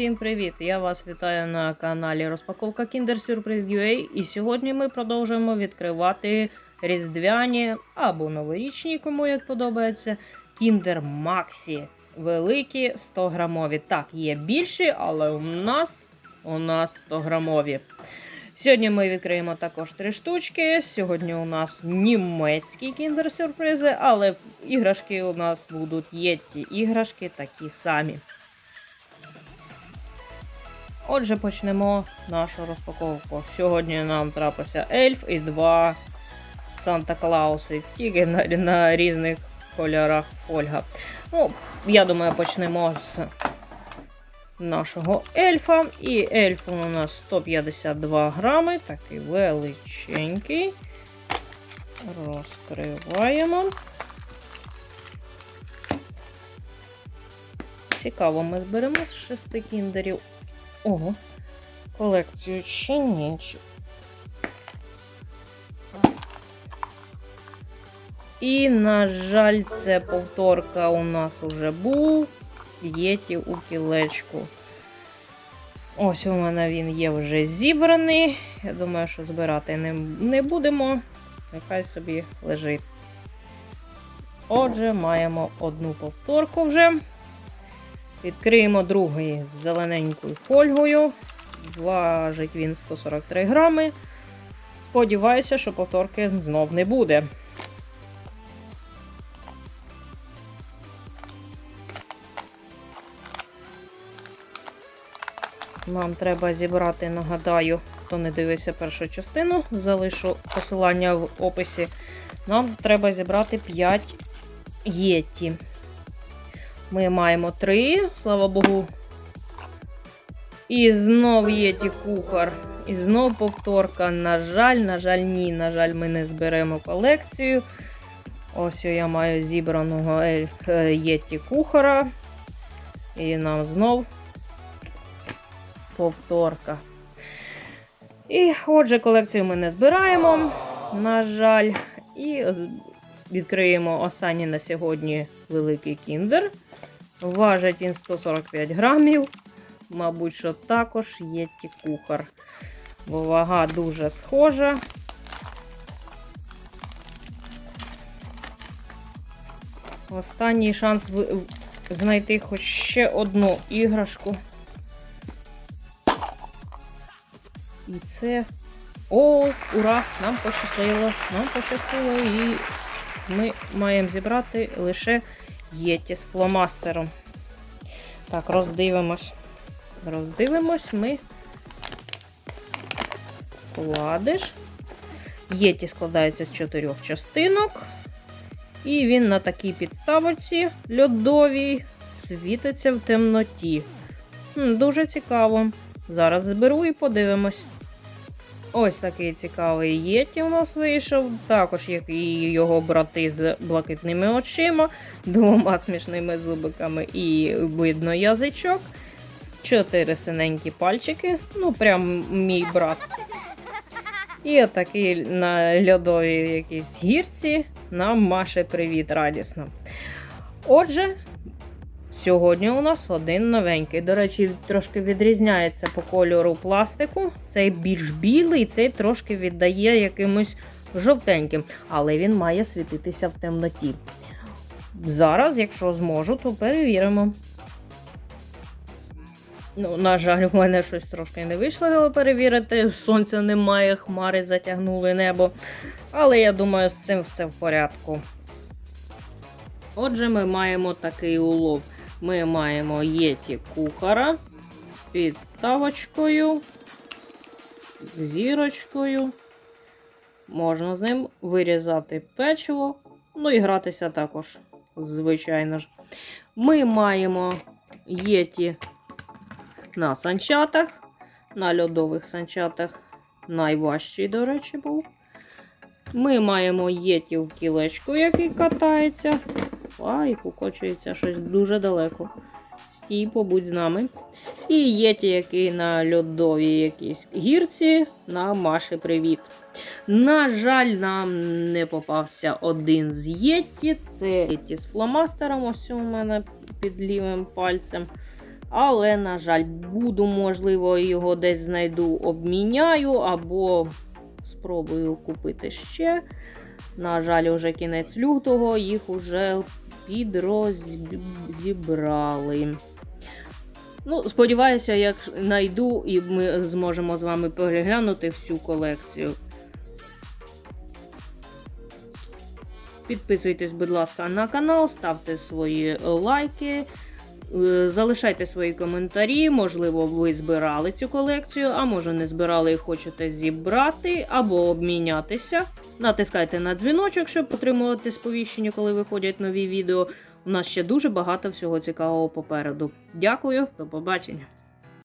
Усім привіт! Я вас вітаю на каналі Розпаковка Kinder Surprise UA. І сьогодні ми продовжуємо відкривати різдвяні або новорічні, кому як подобається, Kinder Maxi. Великі 100 грамові. Так, є більші, але у нас, у нас 100 грамові. Сьогодні ми відкриємо також три штучки. Сьогодні у нас німецькі кіндер-сюрпризи, але іграшки у нас будуть єтті іграшки такі самі. Отже, почнемо нашу розпаковку. Сьогодні нам трапився ельф і два Санта Клауси, тільки на, на різних кольорах Ольга. Ну, я думаю, почнемо з нашого ельфа. І ельф у нас 152 грами, такий величенький. Розкриваємо. Цікаво, ми зберемо з шести кіндерів. Ого, колекцію чи ні. І, на жаль, це повторка у нас вже був. Єті у кілечку. Ось у мене він є вже зібраний. Я думаю, що збирати не, не будемо. Нехай собі лежить. Отже, маємо одну повторку вже. Відкриємо другий з зелененькою фольгою. Важить він 143 грами. Сподіваюся, що повторки знов не буде. Нам треба зібрати, нагадаю, хто не дивився першу частину, залишу посилання в описі. Нам треба зібрати 5 єті. Ми маємо 3, слава Богу. І знов єті кухар. І знов повторка. На жаль, на жаль, ні. На жаль, ми не зберемо колекцію. Ось я маю зібраного ель- е, єті кухара. І нам знов повторка. І отже, колекцію ми не збираємо, на жаль. І відкриємо останній на сьогодні великий кіндер. Важить він 145 грамів. Мабуть, що також є ті кухар. Вага дуже схожа. Останній шанс знайти хоч ще одну іграшку. І це. О, ура! Нам пощастило! Нам пощастило і ми маємо зібрати лише єті з фломастером. Так, роздивимось. Роздивимось ми. Вкладиш. Єті складається з чотирьох частинок. І він на такій підставочці льодовій світиться в темноті. Дуже цікаво. Зараз зберу і подивимось. Ось такий цікавий єті у нас вийшов. Також як і його брати з блакитними очима, двома смішними зубиками і видно язичок. Чотири синенькі пальчики. Ну, прям мій брат. І отакий на льодовій якійсь гірці нам Маше привіт радісно. Отже, Сьогодні у нас один новенький. До речі, трошки відрізняється по кольору пластику. Цей більш білий, цей трошки віддає якимось жовтеньким, але він має світитися в темноті. Зараз, якщо зможу, то перевіримо. Ну, на жаль, у мене щось трошки не вийшло його перевірити. Сонця немає, хмари затягнули небо. Але я думаю, з цим все в порядку. Отже, ми маємо такий улов. Ми маємо єті кухара з підставочкою, зірочкою. Можна з ним вирізати печиво, ну і гратися також, звичайно ж. Ми маємо єті на санчатах, на льодових санчатах. Найважчий, до речі, був. Ми маємо єті в кілечку, який катається. Ай, покочується щось дуже далеко. Стій, побудь з нами. І єті, який на льодовій якійсь гірці, на Маші привіт. На жаль, нам не попався один з єті. Це єті з фломастером. Ось у мене під лівим пальцем. Але, на жаль, буду, можливо, його десь знайду, обміняю або спробую купити ще. На жаль, уже кінець лютого їх уже підрозібрали. Ну, сподіваюся, як знайду, і ми зможемо з вами переглянути всю колекцію. Підписуйтесь, будь ласка, на канал, ставте свої лайки, залишайте свої коментарі. Можливо, ви збирали цю колекцію, а може не збирали і хочете зібрати або обмінятися. Натискайте на дзвіночок, щоб отримувати сповіщення, коли виходять нові відео. У нас ще дуже багато всього цікавого попереду. Дякую, до побачення.